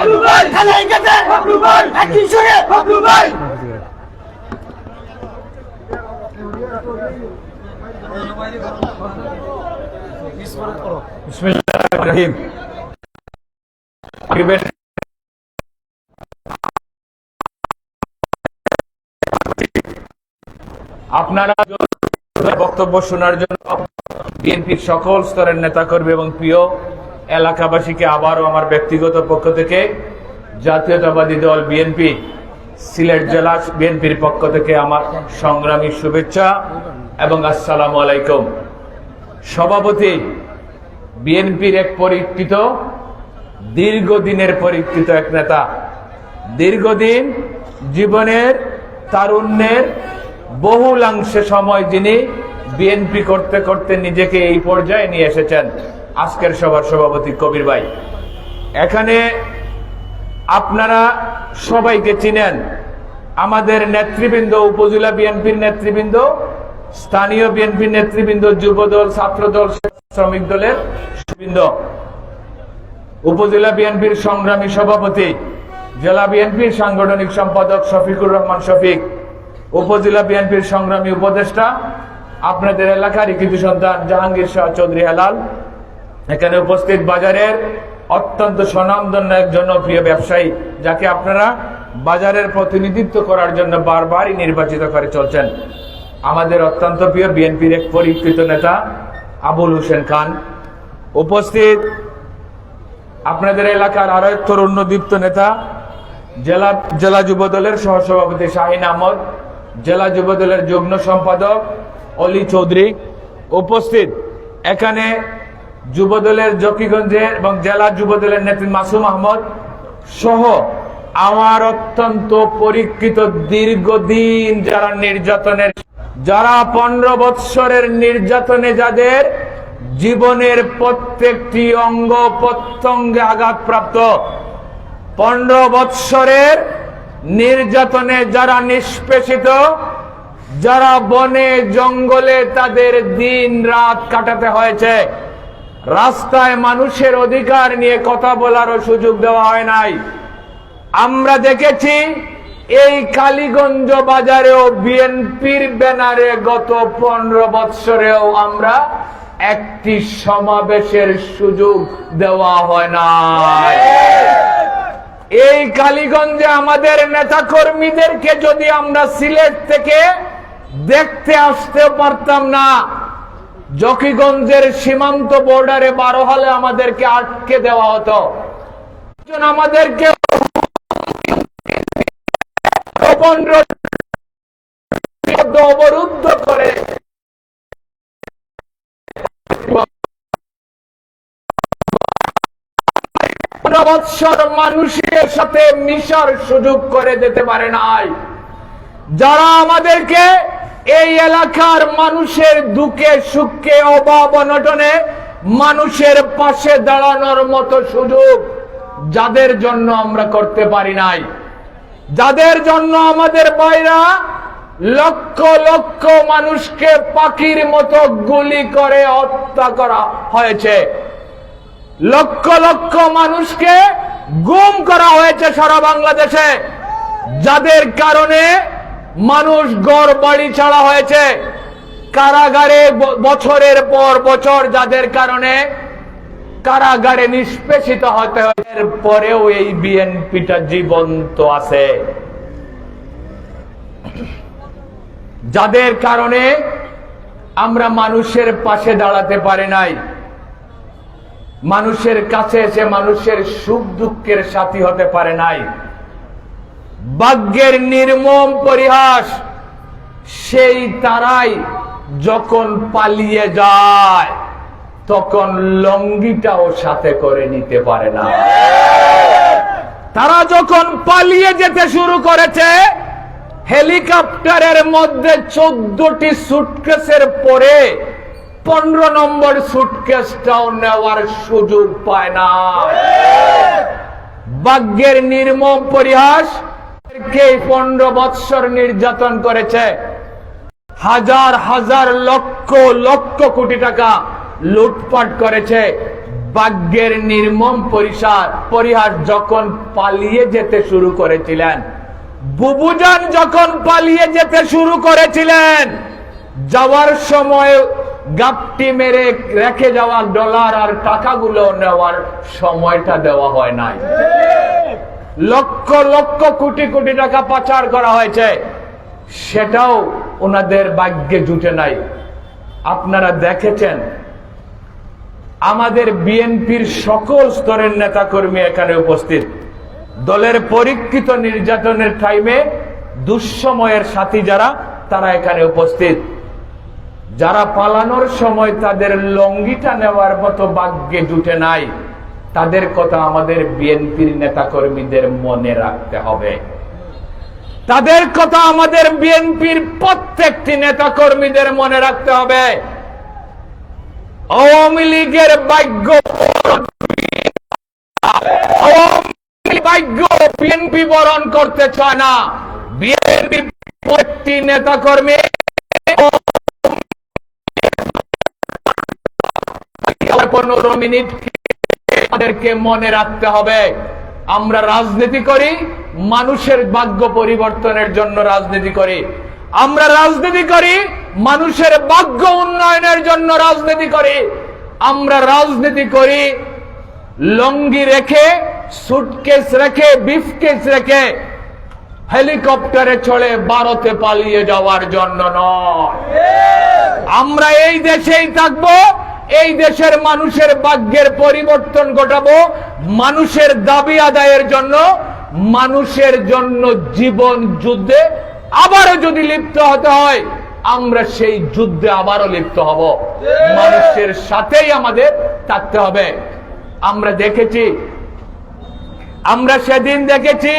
বাবলু ভাই থানায় গেছে! একই সঙ্গে বাবলু আপনারা বক্তব্য শোনার জন্য বিএনপির সকল স্তরের নেতাকর্মী এবং প্রিয় এলাকাবাসীকে আবারও আমার ব্যক্তিগত পক্ষ থেকে জাতীয়তাবাদী দল বিএনপি, সিলেট জেলা বিএনপির পক্ষ থেকে আমার সংগ্রামী শুভেচ্ছা এবং আসসালামু আলাইকুম। সভাপতি বিএনপির এক পরীক্ষিত, দীর্ঘদিনের পরীক্ষিত এক নেতা। দীর্ঘদিন জীবনের তারুণ্যের বহুলাংশে সময় যিনি বিএনপি করতে করতে নিজেকে এই পর্যায়ে নিয়ে এসেছেন। আজকের সভার সভাপতি কবির ভাই, এখানে আপনারা সবাইকে চিনেন। আমাদের নেতৃবৃন্দ, উপজেলা বিএনপির নেতৃবৃন্দ, স্থানীয় বিএনপির নেতৃবৃন্দ, যুবদল, ছাত্রদল, শ্রমিক দলের বৃন্দ উপজেলা বিএনপির সংগ্রামী সভাপতি, জেলা বিএনপির সাংগঠনিক সম্পাদক শফিকুর রহমান শফিক, উপজেলা বিএনপির সংগ্রামী উপদেষ্টা, আপনাদের এলাকারই কিছু সন্তান জাহাঙ্গীর শাহ চৌধুরী হেলাল এখানে উপস্থিত বাজারের অত্যন্ত স্বনামধন্য এক জনপ্রিয় ব্যবসায়ী, যাকে আপনারা বাজারের প্রতিনিধিত্ব করার জন্য বারবারই নির্বাচিত করে চলছেন। আমাদের অত্যন্ত প্রিয় বিএনপির এক পরীক্ষিত নেতা, আবুল হোসেন খান। উপস্থিত আপনাদের এলাকার আরও এক তরুণদীপ্ত নেতা, জেলা জেলা যুব দলের সহসভাপতি শাহিন আহমদ, জেলা যুব দলের যুগ্ম সম্পাদক অলি চৌধুরী। উপস্থিত এখানে যুব দলের জকিগঞ্জের এবং জেলা যুব দলের নেত্রী মাসুম আহমদ সহ আমার অত্যন্ত পরীক্ষিত দীর্ঘদিন যারা নির্যাতনের, যারা পনেরো বৎসরের নির্যাতনে যাদের জীবনের প্রত্যেকটি অঙ্গ প্রত্যঙ্গে আঘাতপ্রাপ্ত, পনেরো বৎসরের নির্যাতনে যারা নিষ্পেষিত, যারা বনে জঙ্গলে তাদের দিন রাত কাটাতে হয়েছে। রাস্তায় মানুষের অধিকার নিয়ে কথা বলারও সুযোগ দেওয়া হয় নাই। আমরা দেখেছি, এই কালীগঞ্জ বাজারেও বিএনপির ব্যানারে গত পনেরো বৎসরেও আমরা একটি সমাবেশের সুযোগ দেওয়া হয় না এই কালীগঞ্জে আমাদের নেতা কর্মীদেরকে যদি আমরা সিলেট থেকে দেখতে আসতে পারতাম না জকিগঞ্জের সীমান্ত বর্ডারে বারো হলে আমাদেরকে আটকে দেওয়া হতো। আমাদেরকে অবরুদ্ধ করে মানুষের সাথে মিশার সুযোগ করে দিতে পারে নাই। যারা আমাদেরকে এই এলাকার মানুষের দুঃখে সুখে অভাব অনটনে মানুষের পাশে দাঁড়ানোর মতো সুযোগ যাদের জন্য আমরা করতে পারি নাই। যাদের জন্য আমাদের বাইরা লক্ষ লক্ষ মানুষকে পাখির মতো গুলি করে হত্যা করা হয়েছে। লক্ষ লক্ষ মানুষকে গুম করা হয়েছে সারা বাংলাদেশে। যাদের কারণে মানুষ গড় বাড়ি ছাড়া হয়েছে। কারাগারে বছরের পর বছর যাদের কারণে কারাগারে নিষ্পেষিত হতে এর পরেও এই বিএনপিটা জীবন্ত আছে। যাদের কারণে আমরা মানুষের পাশে দাঁড়াতে পারি নাই। মানুষের কাছে এসে মানুষের সুখ দুঃখের সাথী হতে পারে নাই। ভাগ্যের নির্মম পরিহাস, সেই তারাই যখন পালিয়ে যায়, তখন লঙ্গিটাও সাথে করে নিতে পারে না। তারা যখন পালিয়ে যেতে শুরু করেছে, হেলিকপ্টারের মধ্যে চোদ্দটি সুটকেসের পরে পনেরো নম্বর সুটকেসটাও নেওয়ার সুযোগ পায় না। ভাগ্যের নির্মম পরিহাস কে পনেরো বৎসর নির্যাতন করেছে। হাজার হাজার লক্ষ লক্ষ কোটি টাকা লুটপাট করেছে। ভাগ্যের নির্মম পরিসার, পরিহার যখন পালিয়ে যেতে শুরু করেছিলেন, বুবুজান যখন পালিয়ে যেতে শুরু করেছিলেন, যাওয়ার সময় গাপটি মেরে রেখে যাওয়া ডলার আর টাকাগুলো নেওয়ার সময়টা দেওয়া হয় নাই। লক্ষ লক্ষ কোটি কোটি টাকা পাচার করা হয়েছে। সেটাও ওনাদের ভাগ্যে জুটে নাই। আপনারা দেখেছেন, আমাদের বিএনপির সকল স্তরের নেতাকর্মী এখানে উপস্থিত। দলের পরীক্ষিত নির্যাতনের টাইমে দুঃসময়ের সাথী যারা, তারা এখানে উপস্থিত। যারা পালানোর সময় তাদের লঙ্গিটা নেওয়ার মতো ভাগ্যে জুটে নাই। তাদের কথা আমাদের বিএনপির নেতাকর্মীদের মনে রাখতে হবে। তাদের কথা আমাদের বিএনপির প্রত্যেকটি নেতাকর্মীদের মনে রাখতে হবে। আওয়ামী লীগের ভাগ্য ভাগ্য বিএনপি বরণ করতে চায় না। বিএনপি প্রত্যেকটি নেতাকর্মী পনেরো মিনিট আমাদেরকে মনে রাখতে হবে। আমরা রাজনীতি করি, মানুষের ভাগ্য পরিবর্তনের জন্য রাজনীতি করি। আমরা রাজনীতি করি, মানুষের ভাগ্য উন্নয়নের জন্য রাজনীতি করি। আমরা রাজনীতি করি, লঙ্গি রেখে সুটকেস রেখে বিফকেস রেখে, হেলিকপ্টারে চড়ে ভারতে পালিয়ে যাওয়ার জন্য নয়। আমরা এই দেশেই থাকব এই দেশের মানুষের ভাগ্যের পরিবর্তন ঘটাবো, মানুষের দাবি আদায়ের জন্য, মানুষের জন্য জীবন যুদ্ধে আবারও যদি লিপ্ত হতে হয়, আমরা সেই যুদ্ধে আবারও লিপ্ত হব। মানুষের সাথেই আমাদের থাকতে হবে। আমরা দেখেছি, আমরা সেদিন দেখেছি,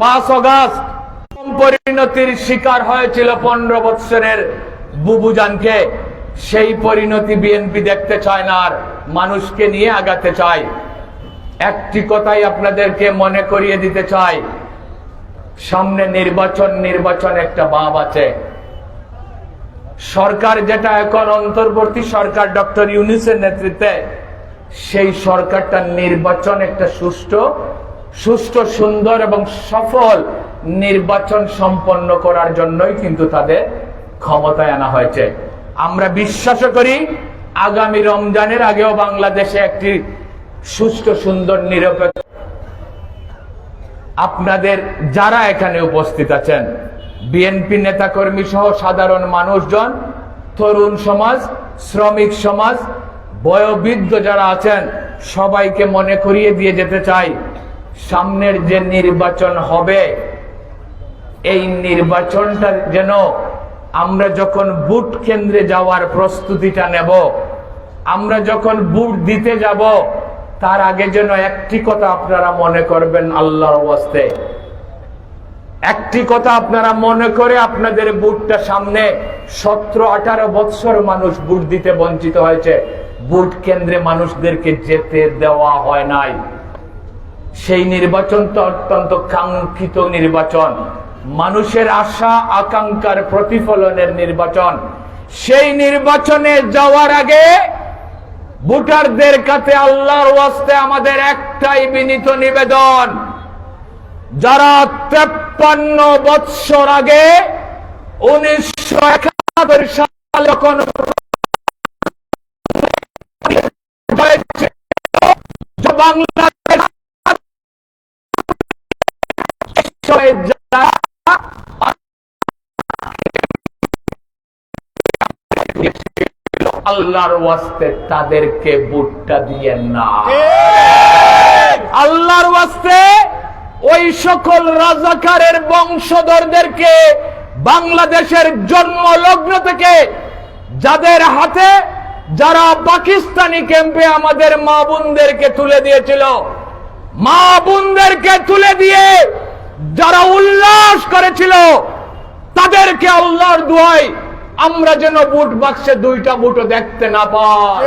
পাঁচ অগাস্ট পরিণতির শিকার হয়েছিল পনেরো বৎসরের বুবুজানকে সেই পরিণতি বিএনপি দেখতে চায় না আর মানুষকে নিয়ে আগাতে চায়। একটি কথাই আপনাদেরকে মনে করিয়ে দিতে চাই। সামনে নির্বাচন নির্বাচন একটা ভাব আছে। সরকার যেটা এখন অন্তর্বর্তী সরকার ডক্টর ইউনিসের নেতৃত্বে, সেই সরকারটা নির্বাচন একটা সুষ্ঠু সুষ্ঠু, সুন্দর এবং সফল নির্বাচন সম্পন্ন করার জন্যই কিন্তু তাদের ক্ষমতায় আনা হয়েছে। আমরা বিশ্বাস করি আগামী রমজানের আগেও বাংলাদেশে একটি সুষ্ঠু সুন্দর, নিরপেক্ষ আপনাদের যারা এখানে উপস্থিত আছেন, বিএনপি নেতাকর্মী সহ সাধারণ মানুষজন, তরুণ সমাজ, শ্রমিক সমাজ, বয়োবৃদ্ধ যারা আছেন, সবাইকে মনে করিয়ে দিয়ে যেতে চাই, সামনের যে নির্বাচন হবে, এই নির্বাচনটা যেন আমরা যখন বুট কেন্দ্রে যাওয়ার প্রস্তুতিটা নেব, আমরা যখন বুট দিতে যাব, তার আগে যেন একটি কথা আপনারা মনে করবেন আল্লাহর ওয়াস্তে। একটি কথা আপনারা মনে করে আপনাদের বুটটা সামনে সতেরো, আঠারো বৎসর মানুষ বুট দিতে বঞ্চিত হয়েছে। বুট কেন্দ্রে মানুষদেরকে যেতে দেওয়া হয় নাই। সেই নির্বাচন তো অত্যন্ত কাঙ্ক্ষিত নির্বাচন। মানুষের আশা, আকাঙ্ক্ষার প্রতিফলনের নির্বাচন। সেই নির্বাচনে যাওয়ার আগে ভোটারদের কাছে আল্লাহর ওয়াস্তে আমাদের একটাই বিনীত নিবেদন। যারা তেপ্পান্ন বৎসর আগে উনিশশো একাত্তর সাল যখন আল্লাহর ওয়াস্তে তাদেরকে বুটটা দিয়ে না। আল্লাহর ওয়াস্তে ওই সকল রাজাকারের বংশধরদেরকে বাংলাদেশের জন্ম লগ্ন থেকে যাদের হাতে যারা পাকিস্তানি ক্যাম্পে আমাদের মা বোনদেরকে তুলে দিয়েছিল, মা বোনদেরকে তুলে দিয়ে যারা উল্লাস করেছিল, তাদেরকে আল্লাহর দুয়াই আমরা যেন বুট বাক্সে দুইটা বুটও দেখতে না পাই।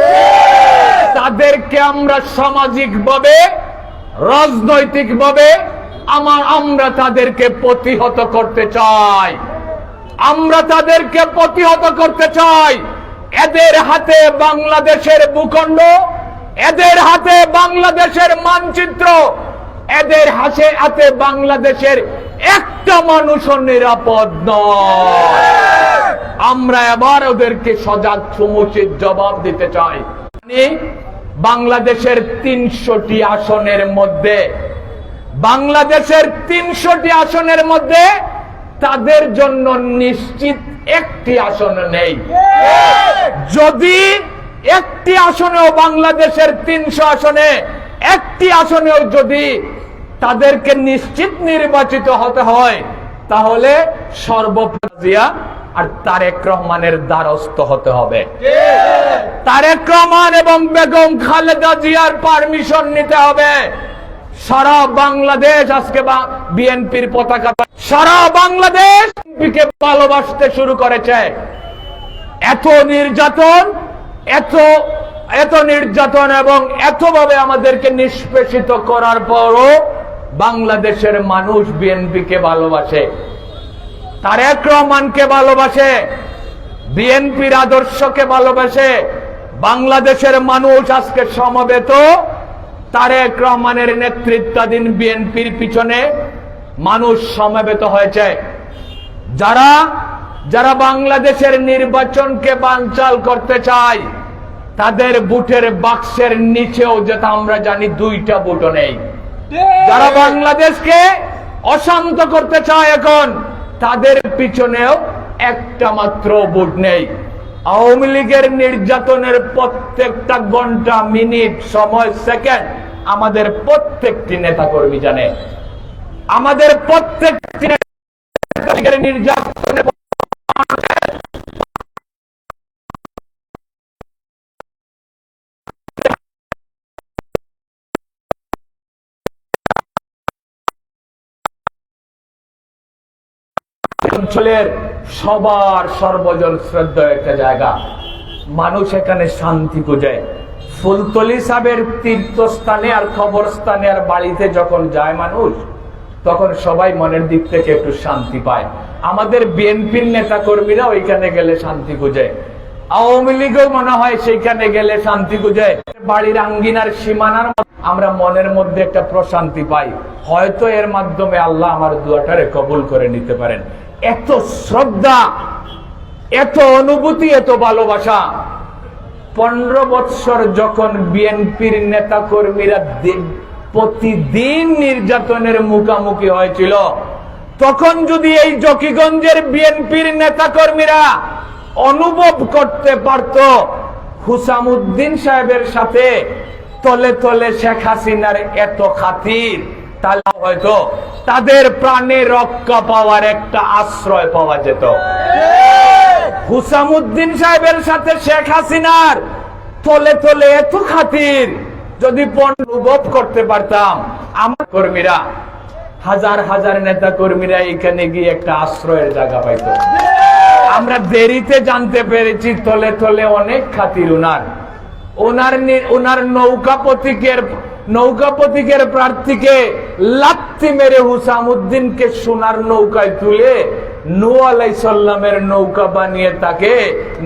তাদেরকে আমরা সামাজিক ভাবে রাজনৈতিক ভাবে আমার, আমরা তাদেরকে প্রতিহত করতে চাই। আমরা তাদেরকে প্রতিহত করতে চাই। এদের হাতে বাংলাদেশের ভূখণ্ড, এদের হাতে বাংলাদেশের মানচিত্র, এদের হাতে হাতে বাংলাদেশের একটা মানুষও নিরাপদ নয়। আমরা এবার ওদেরকে সজাগ সমুচিত জবাব দিতে চাই। বাংলাদেশের তিনশোটি আসনের মধ্যে, বাংলাদেশের তিনশোটি আসনের মধ্যে তাদের জন্য নিশ্চিত একটি আসন নেই। যদি একটি আসনেও বাংলাদেশের তিনশো আসনে, একটি আসনেও যদি তাদেরকে নিশ্চিত নির্বাচিত হতে হয়, তাহলে সর্বপ্রজিয়া আর তারেক রহমানের দ্বারস্থ হতে হবে। তারেক রহমান এবং বেগম খালেদা জিয়ার পারমিশন নিতে হবে। সারা বাংলাদেশ আজকে বিএনপির পতাকা সারা বাংলাদেশ বিএনপিকে ভালোবাসতে শুরু করেছে। এত নির্যাতন এত এত নির্যাতন এবং এতভাবে আমাদেরকে নিষ্পেষিত করার পরও বাংলাদেশের মানুষ বিএনপিকে ভালোবাসে। তারেক রহমানকে ভালোবাসে, বিএনপির আদর্শকে ভালোবাসে, বাংলাদেশের মানুষ আজকে সমবেত। তারেক রহমানের নেতৃত্বাধীন বিএনপির পিছনে মানুষ সমবেত হয়েছে। যারা যারা বাংলাদেশের নির্বাচনকে বানচাল করতে চায়, তাদের বুটের বাক্সের নিচেও যেটা আমরা জানি দুইটা বুটও নেই। যারা বাংলাদেশকে অশান্ত করতে চায় এখন তাদের পিছনেও একটা মাত্র বুট নেই। আওয়ামী লীগের নির্যাতনের প্রত্যেকটা ঘণ্টা, মিনিট, সময়, সেকেন্ড আমাদের প্রত্যেকটি নেতা কর্মী জানে। আমাদের প্রত্যেকটি নির্যাতনের অঞ্চলের সবার সর্বজন শ্রদ্ধা একটা জায়গা। মানুষ এখানে শান্তি খুঁজে। ফুলতলি সাহেবের তীর্থস্থানে আর খবরস্থানে আর বাড়িতে যখন যায় মানুষ, তখন সবাই মনের দিক থেকে একটু শান্তি পায়। আমাদের বিএনপির নেতা কর্মীরা ওইখানে গেলে শান্তি খুঁজে। আওয়ামী লীগও মনে হয় সেইখানে গেলে শান্তি খুঁজে। বাড়ির আঙ্গিনার সীমানার আমরা মনের মধ্যে একটা প্রশান্তি পাই। হয়তো এর মাধ্যমে আল্লাহ আমার দুয়াটারে কবুল করে নিতে পারেন। এত শ্রদ্ধা, এত অনুভূতি, এত ভালোবাসা। পনেরো বৎসর যখন বিএনপির নেতা কর্মীরা প্রতিদিন নির্যাতনের মুখামুখি হয়েছিল, তখন যদি এই জকিগঞ্জের বিএনপির নেতা কর্মীরা অনুভব করতে পারত, হুসামুদ্দিন সাহেবের সাথে তলে তলে শেখ হাসিনার এত খাতির, তাহলে হয়তো তাদের প্রাণে রক্ষা পাওয়ার একটা আশ্রয় পাওয়া যেত। হুসামুদ্দিন সাহেবের সাথে শেখ হাসিনার তলে তলে এত খাতির, যদি অনুভব করতে পারতাম। আমার কর্মীরা, হাজার হাজার নেতা কর্মীরা এখানে গিয়ে একটা আশ্রয়ের জায়গা পাইত। আমরা দেরিতে জানতে পেরেছি তলে তলে অনেক খাতির উনার। ওনার ওনার প্রার্থীকে লাত্তি মেরে হুসামুদ্দিনকে সোনার নৌকায় তুলে নৌকা বানিয়ে তাকে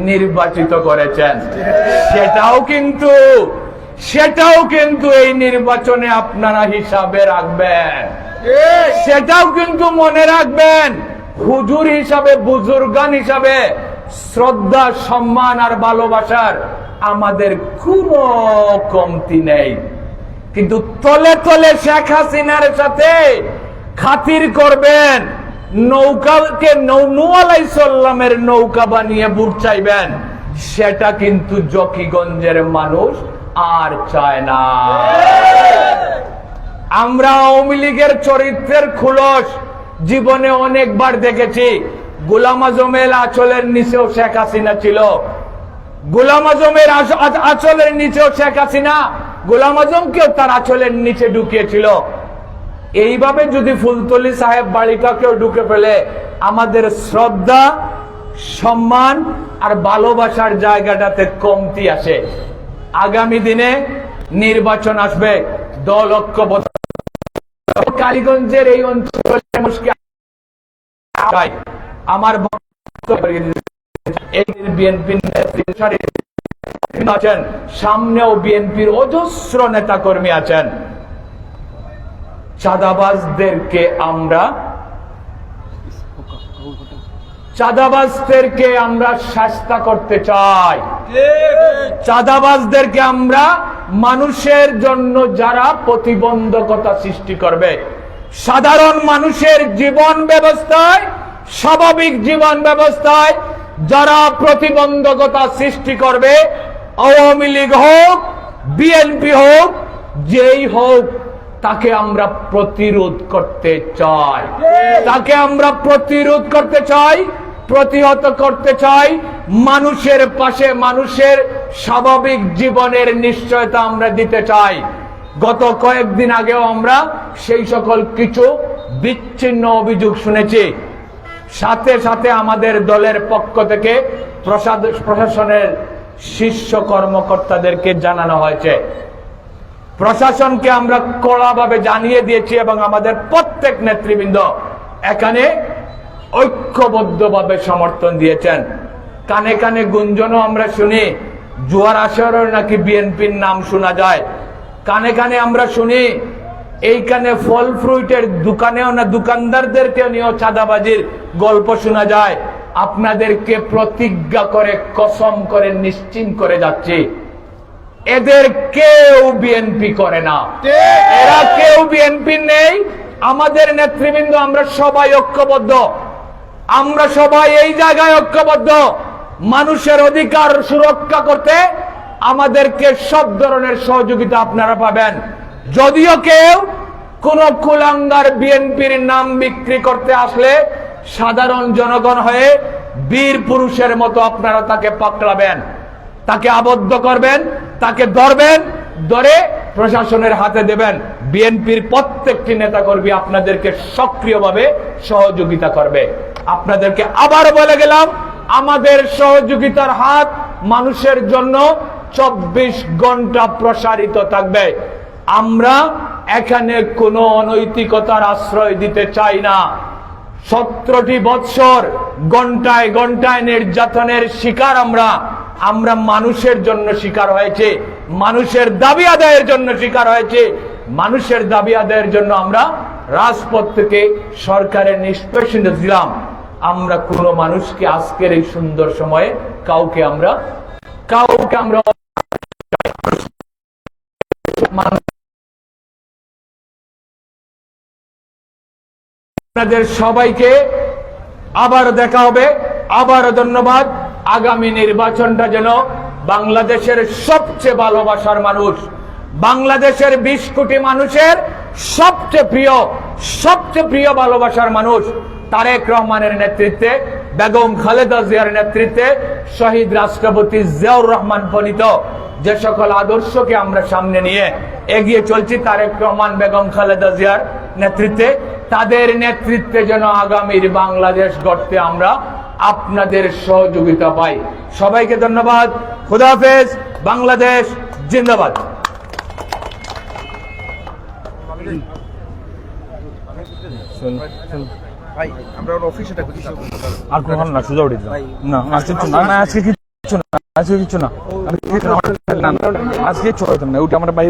নির্বাচিত করেছেন। সেটাও কিন্তু সেটাও কিন্তু এই নির্বাচনে আপনারা হিসাবে রাখবেন। সেটাও কিন্তু মনে রাখবেন, হুজুর হিসাবে, বুজুর্গান হিসাবে শ্রদ্ধা, সম্মান আর ভালোবাসার আমাদের কোনো কমতি নেই। কিন্তু তলে তলে শেখ হাসিনার সাথে খাতির করবেন, নৌকাকে নৌনুয়ালাইসাল্লামের নৌকা বানিয়ে বুট চাইবেন, সেটা কিন্তু জকিগঞ্জের মানুষ আর চায় না। আমরা আওয়ামী লীগের চরিত্রের খুলস, জীবনে অনেকবার দেখেছি, গোলাম আজমের আচলের নিচেও শেখ হাসিনা ছিল গোলাম আজমের আচলের নিচেও শেখ হাসিনা। গোলাম আজমকেও তার আচলের নিচে ঢুকিয়েছিল। এইভাবে যদি ফুলতলি সাহেব বালিকাকেও ঢুকে ফেলে, আমাদের শ্রদ্ধা, সম্মান আর ভালোবাসার জায়গাটাতে কমতি আসে। আগামী দিনে নির্বাচন আসবে, দল ঐক্যবদ্ধ কালীগঞ্জের এই অঞ্চলের আমার এই বিএনপি আছেন, সামনেও বিএনপির অজস্র নেতা কর্মী আছেন। চাঁদাবাজদেরকে আমরা চাঁদাবাজদেরকে আমরা শাস্তা করতে চাই। চাঁদাবাজদেরকে আমরা মানুষের জন্য যারা প্রতিবন্ধকতা সৃষ্টি করবে, সাধারণ মানুষের জীবন ব্যবস্থায়, স্বাভাবিক জীবন ব্যবস্থায় যারা প্রতিবন্ধকতা সৃষ্টি করবে, আওয়ামী লীগ হোক বিএনপি হোক, যেই হোক, তাকে আমরা প্রতিরোধ করতে চাই। তাকে আমরা প্রতিরোধ করতে চাই, প্রতিহত করতে চাই, মানুষের পাশে মানুষের স্বাভাবিক জীবনের নিশ্চয়তা আমরা দিতে চাই। গত কয়েকদিন আগেও আমরা সেই সকল কিছু বিচ্ছিন্ন অভিযোগ শুনেছি। সাথে সাথে আমাদের দলের পক্ষ থেকে প্রশাদ- প্রশাসনের শীর্ষ কর্মকর্তাদেরকে জানানো হয়েছে। প্রশাসনকে আমরা কড়াভাবে জানিয়ে দিয়েছি এবং আমাদের প্রত্যেক নেতৃবৃন্দ এখানে ঐক্যবদ্ধভাবে সমর্থন দিয়েছেন। কানে কানে গুঞ্জনও আমরা শুনি, জুয়ার আসরের নাকি বিএনপির নাম শোনা যায়। কানে কানে আমরা শুনি এইখানে ফল ফ্রুইটের দোকানেও না দোকানদারদেরকে নিয়েও চাঁদাবাজির গল্প শোনা যায়। আপনাদেরকে প্রতিজ্ঞা করে কসম করে নিশ্চিন্ত করে যাচ্ছে। এদের কেউ বিএনপি করে না। এরা কেউ বিএনপি নেই। আমাদের নেতৃবৃন্দ আমরা সবাই ঐক্যবদ্ধ। আমরা সবাই এই জায়গায় ঐক্যবদ্ধ। মানুষের অধিকার সুরক্ষা করতে আমাদেরকে সব ধরনের সহযোগিতা আপনারা পাবেন। যদিও কেউ কোন কুলাঙ্গার বিএনপির নাম বিক্রি করতে আসলে সাধারণ জনগণ হয়ে বীর পুরুষের মতো আপনারা তাকে পাকড়াবেন, তাকে আবদ্ধ করবেন, তাকে ধরবেন, ধরে প্রশাসনের হাতে দেবেন। বিএনপির প্রত্যেকটি নেতাকর্মী আপনাদেরকে সক্রিয়ভাবে সহযোগিতা করবে। আপনাদেরকে আবার বলে গেলাম, আমাদের সহযোগিতার হাত মানুষের জন্য চব্বিশ ঘণ্টা প্রসারিত থাকবে। আমরা এখানে কোনো অনৈতিকতার আশ্রয় দিতে চাই না। সতেরোটি বৎসর ঘন্টায় ঘন্টায় নির্যাতনের শিকার আমরা। আমরা মানুষের জন্য শিকার হয়েছে। মানুষের দাবি আদায়ের জন্য শিকার হয়েছে। মানুষের দাবি আদায়ের জন্য আমরা রাজপথ থেকে সরকারের নিষ্পেষণ দিলাম আমরা কোনো মানুষকে আজকের এই সুন্দর সময়ে কাউকে আমরা কাউকে আমরা আপনাদের সবাইকে আবার দেখা হবে। আবার ধন্যবাদ। আগামী নির্বাচনটা যেন বাংলাদেশের সবচেয়ে ভালোবাসার মানুষ, বাংলাদেশের বিশ কোটি মানুষের সবচেয়ে প্রিয় সবচেয়ে প্রিয় ভালোবাসার মানুষ তারেক রহমানের নেতৃত্বে, বেগম খালেদা জিয়ার নেতৃত্বে শহীদ রাষ্ট্রপতি জিয়াউর রহমান প্রণীত যে সকল আদর্শকে আমরা সামনে নিয়ে এগিয়ে চলছি, তারেক রহমান, বেগম খালেদা জিয়ার নেতৃত্বে। তাদের নেতৃত্বে যেন আগামীর বাংলাদেশ গড়তে আমরা আপনাদের সহযোগিতা পাই সবাইকে ধন্যবাদ খুদাফেজ বাংলাদেশ জিন্দাবাদ আর কোনো না সোজা না আজকে কিছু না আজকে কিছু না আজকে কিছু না আজকে ওটা আমরা ভাই